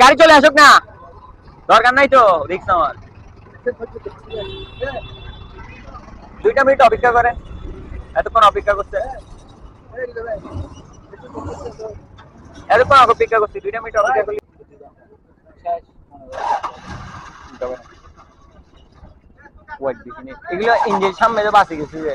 গাড়ি চলে আসুক না। দরকার নাই তো, রিক্স আমার। দুইটা মিনিট অপেক্ষা করে এতক্ষণ অপেক্ষা করছে। এতক্ষণ অপেক্ষা করছি, দুইটা মিনিট অপেক্ষা দিছি এগুলো ইঞ্জিন সামনে তো বাসে গেছে যে।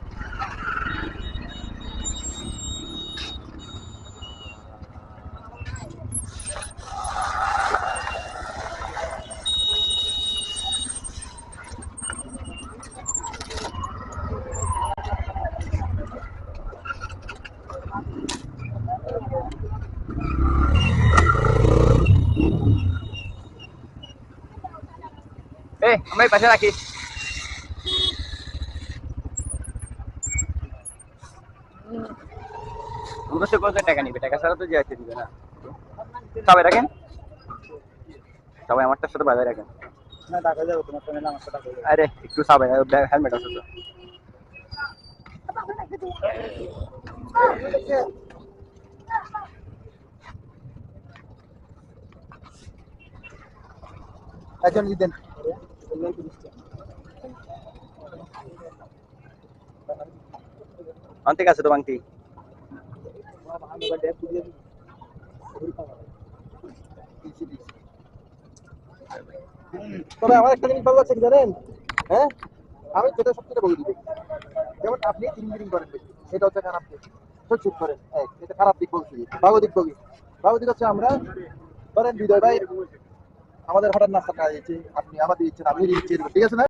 এই আমরা পাশে রাখি। মুখস্থ করতে টাকা নিবে টাকা ছাড়া তো যে দিবে না। সবাই রাখেন? সবাই আমারটার সাথে বাজায় রাখেন। না টাকা যাবে তোমার সঙ্গে আমার টাকা আরে একটু সবাই হেলমেট আছে তো। একজন দিতেন অন্তিক আছে তো বাংতি তবে আমার একটা জিনিস ভালো লাগছে জানেন? হ্যাঁ? আমি যেটা সবচেয়ে বলে দিই যেমন আপনি ইঞ্জিনিয়ারিং করেন এটা হচ্ছে খারাপ দিক। সচিব করেন। এক এটা খারাপ দিক বলছি। ভালো দিক বলি। ভালো দিক হচ্ছে আমরা ধরেন বিজয় ভাই আমাদের হঠাৎ নাস্তা থাকা আপনি আমাদের ইচ্ছেন আপনি দিচ্ছি ঠিক আছে না?